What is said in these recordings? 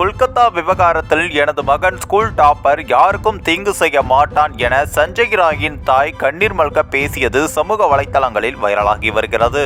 கொல்கத்தா விவகாரத்தில் எனது மகன் ஸ்கூல் டாப்பர் யாருக்கும் தீங்கு செய்ய மாட்டான் என சஞ்சய் ராயின் தாய் கண்ணீர் மல்க பேசியது சமூக வலைதளங்களில் வைரலாகி வருகிறது.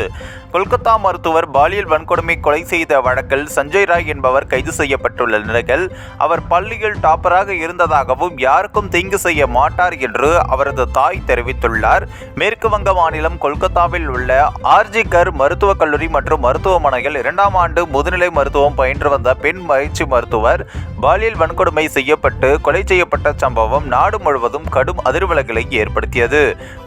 கொல்கத்தா மருத்துவர் பாலியல் வன்கொடுமை கொலை செய்த வழக்கில் சஞ்சய் ராய் என்பவர் கைது செய்யப்பட்டுள்ள நிலையில் அவர் பள்ளியில் டாப்பராக இருந்ததாகவும் யாருக்கும் தீங்கு செய்ய மாட்டார் என்று அவரது தாய் தெரிவித்துள்ளார். மேற்கு வங்க மாநிலம் கொல்கத்தாவில் உள்ள ஆர்ஜிகர் மருத்துவக் கல்லூரி மற்றும் மருத்துவமனையில் இரண்டாம் ஆண்டு முதுநிலை மருத்துவம் பயின்று வந்த பெண் பயிற்சி மருத்துவர். பாலியல் வன்கொடுமை செய்யப்பட்டு கொலை செய்யப்பட்ட சம்பவம் நாடு முழுவதும் கடும் அதிர்வலைகளை ஏற்படுத்தியது.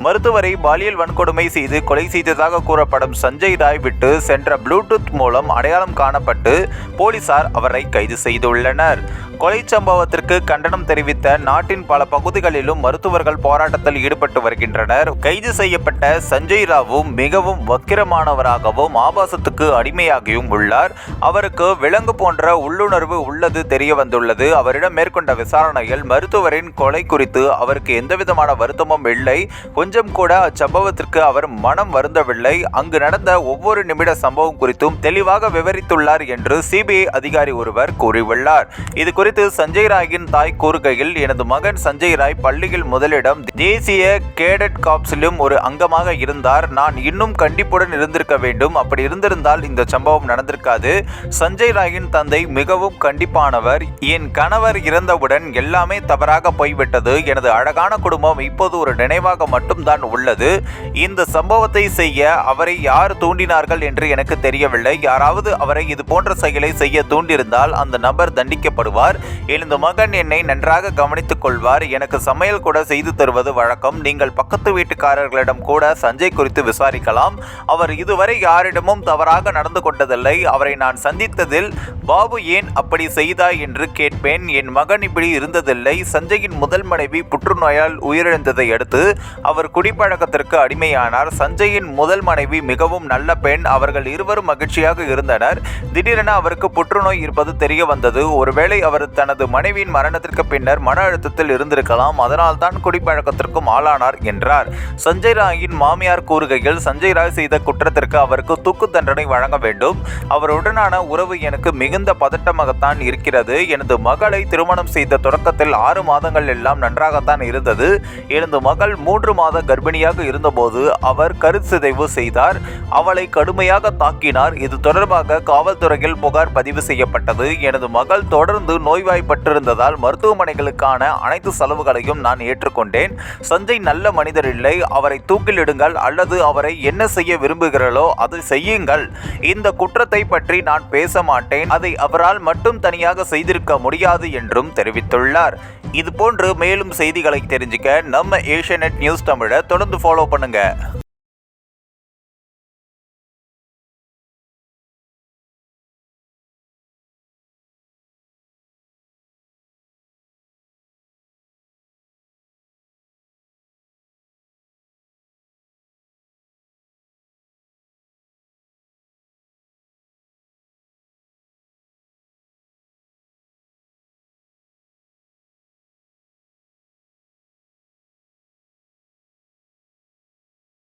மருத்துவரை பாலியல் வன்கொடுமை செய்து கொலை செய்ததாக கூறப்படும் சஞ்சய் ராய் விட்டு சென்ற ப்ளூடூத் மூலம் அடையாளம் காணப்பட்டு போலீசார் அவரை கைது செய்துள்ளனர். கொலை சம்பவத்திற்கு கண்டனம் தெரிவித்த நாட்டின் பல பகுதிகளிலும் மருத்துவர்கள் போராட்டத்தில் ஈடுபட்டு வருகின்றனர். கைது செய்யப்பட்ட சஞ்சய் ராவும் மிகவும் வக்கிரமானவராகவும் ஆபாசத்துக்கு அடிமையாகியும் உள்ளார். அவருக்கு விலங்கு போன்ற உள்ளுணர்வு உள்ளது தெரிய வந்துள்ளது. அவரிடம் மேற்கொண்ட விசாரணையில் மருத்துவரின் கொலை குறித்து அவருக்கு எந்தவிதமான வருத்தமும் இல்லை. கொஞ்சம் கூட அச்சம்பவத்திற்கு அவர் மனம் வருந்தவில்லை. அங்கு நடந்த ஒவ்வொரு நிமிட சம்பவம் குறித்தும் தெளிவாக விவரித்துள்ளார் என்று சிபிஐ அதிகாரி ஒருவர் கூறியுள்ளார். இது குறித்து சஞ்சய் ராயின் தாய் கூறுகையில் எனது மகன் சஞ்சய் ராய் பள்ளியில் முதலிடம் தேசிய கேடட் காப்ஸிலும் ஒரு அங்கமாக இருந்தார். நான் இன்னும் கண்டிப்புடன் இருந்திருக்க வேண்டும். அப்படி இருந்திருந்தால் இந்த சம்பவம் நடந்திருக்காது. சஞ்சய் ராயின் தந்தை மிகவும் கண்டிப்பானவர். என் கணவர் இறந்தவுடன் எல்லாமே தவறாக போய்விட்டது. எனது அழகான குடும்பம் இப்போது ஒரு நினைவாக மட்டும்தான் உள்ளது. இந்த சம்பவத்தை செய்ய அவரை யார் தூண்டினார்கள் என்று எனக்கு தெரியவில்லை. யாராவது அவரை இது போன்ற செயலை செய்ய தூண்டியிருந்தால் அந்த நபர் தண்டிக்கப்படுவார். எனது மகன் என்னை நன்றாக கவனித்துக் கொள்வார். எனக்கு சமையல் கூட செய்து தருவது வழக்கம். நீங்கள் பக்கத்து வீட்டுக்காரர்களிடம் கூட சஞ்சய் குறித்து விசாரிக்கலாம். அவர் இதுவரை யாரிடமும் தவறாக நடந்து கொண்டதில்லை. அவரை நான் சந்தித்ததில் பாபு ஏன் அப்படி செய்தாய்? என்று கேட்பேன். என் மகன் இப்படி இருந்ததில்லை. சஞ்சயின் முதல் மனைவி புற்றுநோயால் உயிரிழந்ததை அடுத்து அவர் குடிப்பழக்கத்திற்கு அடிமையானார். சஞ்சயின் முதல் மனைவி மிகவும் நல்ல பெண். அவர்கள் இருவரும் மகிழ்ச்சியாக இருந்தனர். திடீரென அவருக்கு புற்றுநோய் இருப்பது தெரிய வந்தது. ஒருவேளை அவர் தனது மனைவியின் மரணத்திற்கு பின்னர் மன அழுத்தத்தில் இருந்திருக்கலாம். அதனால் தான் குடிப்பழக்கத்திற்கும் ஆளானார் என்றார். சஞ்சய் ராயின் மாமியார் கூறுகையில் சஞ்சய் ராய் செய்த குற்றத்திற்கு அவருக்கு தூக்கு தண்டனை வழங்க வேண்டும். அவருடனான உறவு எனக்கு மிகுந்த பதட்டமாகத்தான் இருக்கிறது. எனது மகளை திருமணம் செய்த தொடக்கத்தில் ஆறு மாதங்கள் எல்லாம் நன்றாகத்தான் இருந்தது. எனது மகள் மூன்று மாத கர்ப்பிணியாக இருந்தபோது அவர் கருச்சிதைவு செய்தார். அவளை கடுமையாக தாக்கினார். இது தொடர்பாக காவல்துறையில் புகார் பதிவு செய்யப்பட்டது. எனது மகள் தொடர்ந்து நோய் நோய்வாய்ப்பட்டிருந்ததால் மருத்துவமனைகளுக்கான அனைத்து செலவுகளையும் நான் ஏற்றுக்கொண்டேன். சஞ்சய் நல்ல மனிதர் இல்லை. அவரை தூக்கிலிடுங்கள் அல்லது அவரை என்ன செய்ய விரும்புகிறீர்களோ அதை செய்யுங்கள். இந்த குற்றத்தை பற்றி நான் பேச மாட்டேன். அதை அவரால் மட்டும் தனியாக செய்திருக்க முடியாது என்றும் தெரிவித்துள்ளார். இதுபோன்று மேலும் செய்திகளை தெரிஞ்சுக்க நம்ம ஏஷியநெட் நியூஸ் தமிழை தொடர்ந்து ஃபாலோ பண்ணுங்கள்